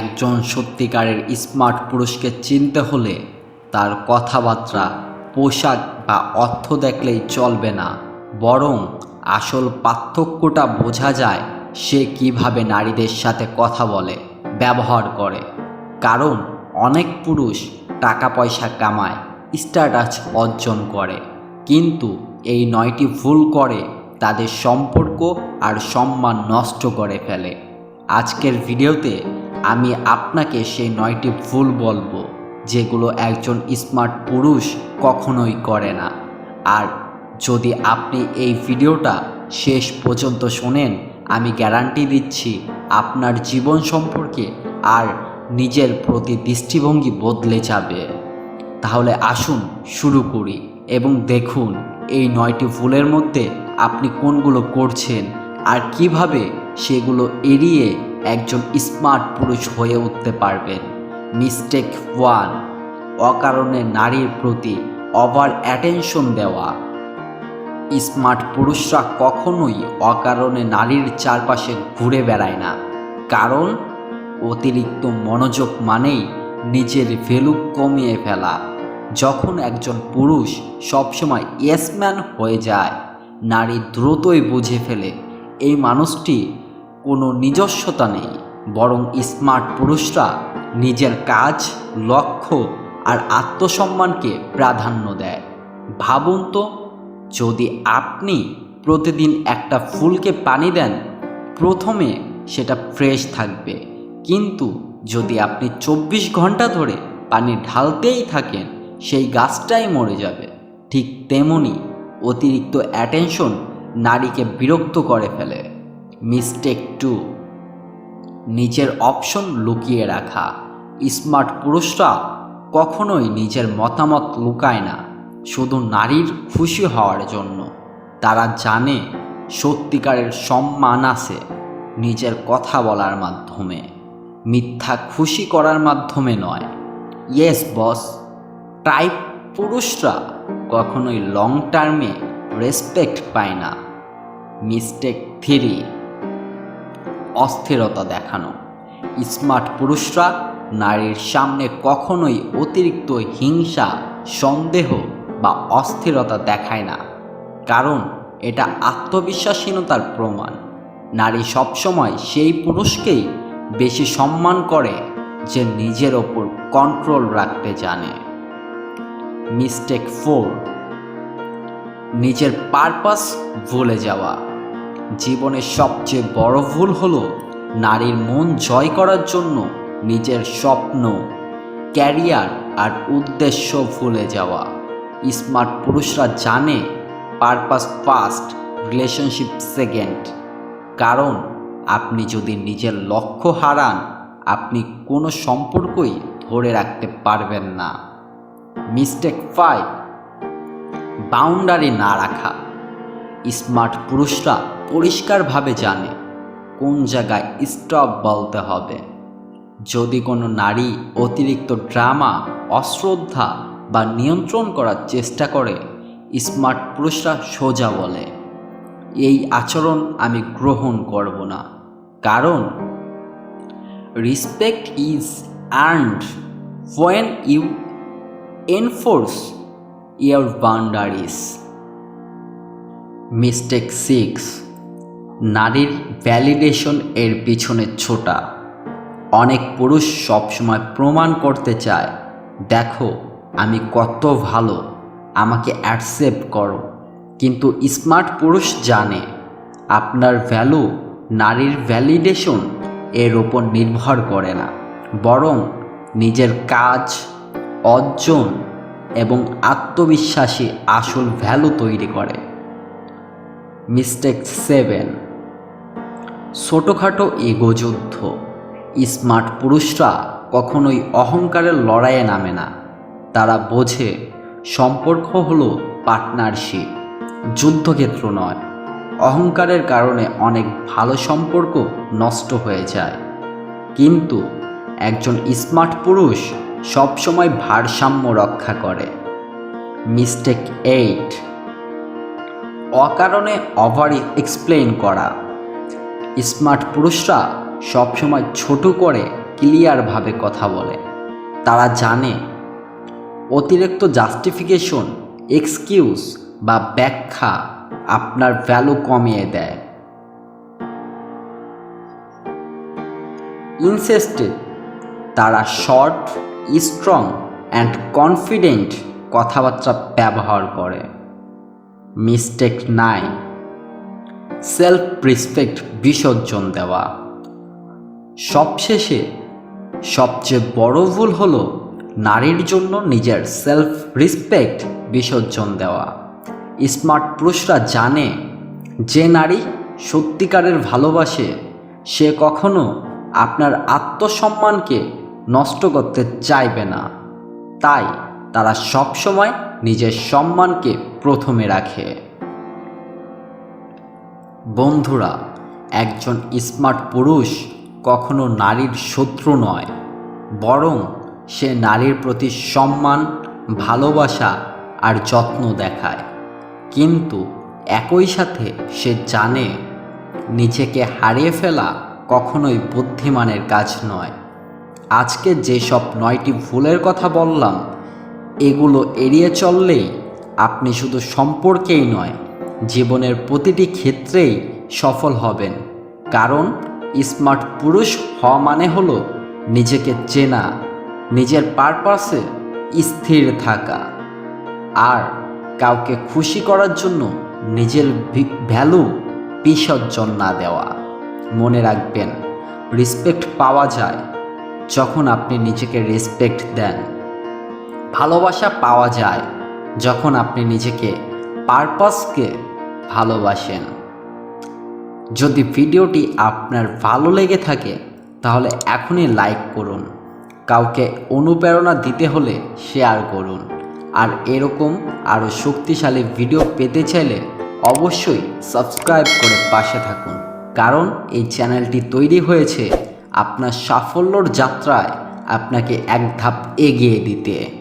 একজন সত্যিকারের স্মার্ট পুরুষকে চিনতে হলে তার কথাবার্তা, পোশাক বা অর্থ দেখলেই চলবে না। বরং আসল পার্থক্যটা বোঝা যায় সে কীভাবে নারীদের সাথে কথা বলে, ব্যবহার করে। কারণ অনেক পুরুষ টাকা পয়সা কামায়, স্ট্যাটাস অর্জন করে। কিন্তু এই নয়টি ভুল করে তাদের সম্পর্ক আর সম্মান নষ্ট করে ফেলে। আজকের ভিডিওতে আমি আপনাকে সেই নয়টি ভুল বলব, যেগুলো একজন স্মার্ট পুরুষ কখনোই করে না। আর যদি আপনি এই ভিডিওটা শেষ পর্যন্ত শোনেন, আমি গ্যারান্টি দিচ্ছি আপনার জীবন সম্পর্কে আর নিজের প্রতি দৃষ্টিভঙ্গি বদলে যাবে। তাহলে আসুন শুরু করি এবং দেখুন এই নয়টি ভুলের মধ্যে আপনি কোনগুলো করছেন আর কীভাবে সেগুলো এড়িয়ে একজন স্মার্ট পুরুষ হয়ে উঠতে পারবেন। মিস্টেক ওয়ান, অকারণে নারীর প্রতি ওভার অ্যাটেনশন দেওয়া। স্মার্ট পুরুষরা কখনোই অকারণে নারীর চারপাশে ঘুরে বেড়ায় না। কারণ, অতিরিক্ত মনোযোগ মানেই নিজের ভ্যালু কমিয়ে ফেলা। যখন একজন পুরুষ সবসময় ইয়েসম্যান হয়ে যায়, নারী দ্রুতই বুঝে ফেলে, এই মানুষটি কোনো নিজস্বতা নেই, বরং স্মার্ট পুরুষরা নিজের কাজ, লক্ষ্য আর আত্মসম্মানকে প্রাধান্য দেয়। ভাবুন তো, যদি আপনি প্রতিদিন একটা ফুলকে পানি দেন, প্রথমে সেটা ফ্রেশ থাকবে। কিন্তু যদি আপনি চব্বিশ ঘণ্টা ধরে পানি ঢালতেই থাকেন, সেই গাছটাই মরে যাবে। ঠিক তেমনি অতিরিক্ত অ্যাটেনশন নারীকে বিরক্ত করে ফেলে। মিস্টেক টু নিজের অপশন লুকিয়ে রাখা। স্মার্ট পুরুষরা কখনোই নিজের মতামত লুকায় না। শুধু নারীর খুশি হওয়ার জন্য। তারা জানে সত্যিকারের সম্মান আছে নিজের কথা বলার মাধ্যমে। মিথ্যা খুশি করার মাধ্যমে নয়। ইয়েস বস টাইপ পুরুষরা কখনোই লং টার্মে রেসপেক্ট পায় না। মিস্টেক থ্রি অস্থিরতা দেখানো। স্মার্ট পুরুষরা নারীর সামনে কখনোই অতিরিক্ত হিংসা, সন্দেহ বা অস্থিরতা দেখায় না। কারণ এটা আত্মবিশ্বাসহীনতার প্রমাণ। নারী সবসময় সেই পুরুষকেই বেশি সম্মান করে যে নিজের ওপর কন্ট্রোল রাখতে জানে। মিস্টেক ফোর নিজের পারপাস ভুলে যাওয়া। জীবনের সবচেয়ে বড় ভুল হলো নারীর মন জয় করার জন্য নিজের স্বপ্ন, ক্যারিয়ার আর উদ্দেশ্য ভুলে যাওয়া। স্মার্ট পুরুষরা জানে পারপাস ফার্স্ট রিলেশনশিপ সেকেন্ড। কারণ আপনি যদি নিজের লক্ষ্য হারান, আপনি কোনো সম্পর্কই ধরে রাখতে পারবেন না। মিস্টেক ফাইভ, বাউন্ডারি না রাখা। স্মার্ট পুরুষরা পরিষ্কারভাবে জানে কোন জায়গায় স্টপ বলতে হবে। যদি কোনো নারী অতিরিক্ত ড্রামা, অশ্রদ্ধা বা নিয়ন্ত্রণ করার চেষ্টা করে, স্মার্ট পুরুষরা সোজা বলে, এই আচরণ আমি গ্রহণ করব না। কারণ respect is earned when you enforce your boundaries mistake six নারীর ভ্যালিডেশন এর পিছনে ছোটা। অনেক পুরুষ সবসময় প্রমাণ করতে চায়, দেখো, আমি কত ভালো, আমাকে অ্যাকসেপ্ট করো। কিন্তু স্মার্ট পুরুষ জানে, আপনার ভ্যালু নারীর ভ্যালিডেশন এর ওপর নির্ভর করে না। বরং নিজের কাজ, অর্জন এবং আত্মবিশ্বাসী আসল ভ্যালু তৈরি করে। Mistake seven. ছোটোখাটো এগো যুদ্ধ। স্মার্ট পুরুষরা কখনোই অহংকারের লড়াইয়ে নামে না। তারা বোঝে, সম্পর্ক হলো পার্টনারশিপ, যুদ্ধক্ষেত্র নয়। অহংকারের কারণে অনেক ভালো সম্পর্ক নষ্ট হয়ে যায়। কিন্তু একজন স্মার্ট পুরুষ সবসময় ভারসাম্য রক্ষা করে। Mistake eight. অকারণে ওভার এক্সপ্লেইন করা। স্মার্ট পুরুষরা সবসময় ছোট করে ক্লিয়ারভাবে কথা বলে। তারা জানে অতিরিক্ত জাস্টিফিকেশন এক্সকিউজ বা ব্যাখ্যা আপনার ভ্যালু কমিয়ে দেয়। ইনসেস্টেড তারা শর্ট স্ট্রং অ্যান্ড কনফিডেন্ট কথাবার্তা ব্যবহার করে। মিস্টেক নাই। সেলফ রেসপেক্ট বিসর্জন দেওয়া। সবশেষে সবচেয়ে বড় ভুল হল নারীর জন্য নিজের সেলফ রেসপেক্ট বিসর্জন দেওয়া। স্মার্ট পুরুষরা জানে যে নারী সত্যিকারের ভালোবাসে, সে কখনো আপনার আত্মসম্মানকে নষ্ট করতে চাইবে না। তাই তারা সবসময় নিজের সম্মানকে প্রথমে রাখে। বন্ধুরা, একজন স্মার্ট পুরুষ কখনো নারীর শত্রু নয়, বরং সে নারীর প্রতি সম্মান, ভালোবাসা আর যত্ন দেখায়। কিন্তু একই সাথে সে জানে, নিজেকে হারিয়ে ফেলা কখনোই বুদ্ধিমানের কাজ নয়। আজকে যেসব নয়টি ভুলের কথা বললাম, এগুলো এড়িয়ে চললেই আপনি শুধু সম্পর্কেই নয় জীবনের প্রতিটি ক্ষেত্রেই সফল হবেন। কারণ স্মার্ট পুরুষ হওয়া মানে হলো নিজেকে চেনা, নিজের পারপাসে স্থির থাকা। আর কাউকে খুশি করার জন্য নিজের ভ্যালু বিসর্জন না দেওয়া। মনে রাখবেন, রেসপেক্ট পাওয়া যায় যখন আপনি নিজেকে রেসপেক্ট দেন। ভালোবাসা পাওয়া যায় যখন আপনি নিজেকে পারপাসকে ভালোবাসেন। যদি ভিডিওটি আপনার ভালো লেগে থাকে, তাহলে এখনই লাইক করুন। কাউকে অনুপ্রেরণা দিতে হলে শেয়ার করুন। আর এরকম আরও শক্তিশালী ভিডিও পেতে চাইলে অবশ্যই সাবস্ক্রাইব করে পাশে থাকুন। কারণ এই চ্যানেলটি তৈরি হয়েছে আপনার সাফল্যর যাত্রায় আপনাকে এক ধাপ এগিয়ে দিতে।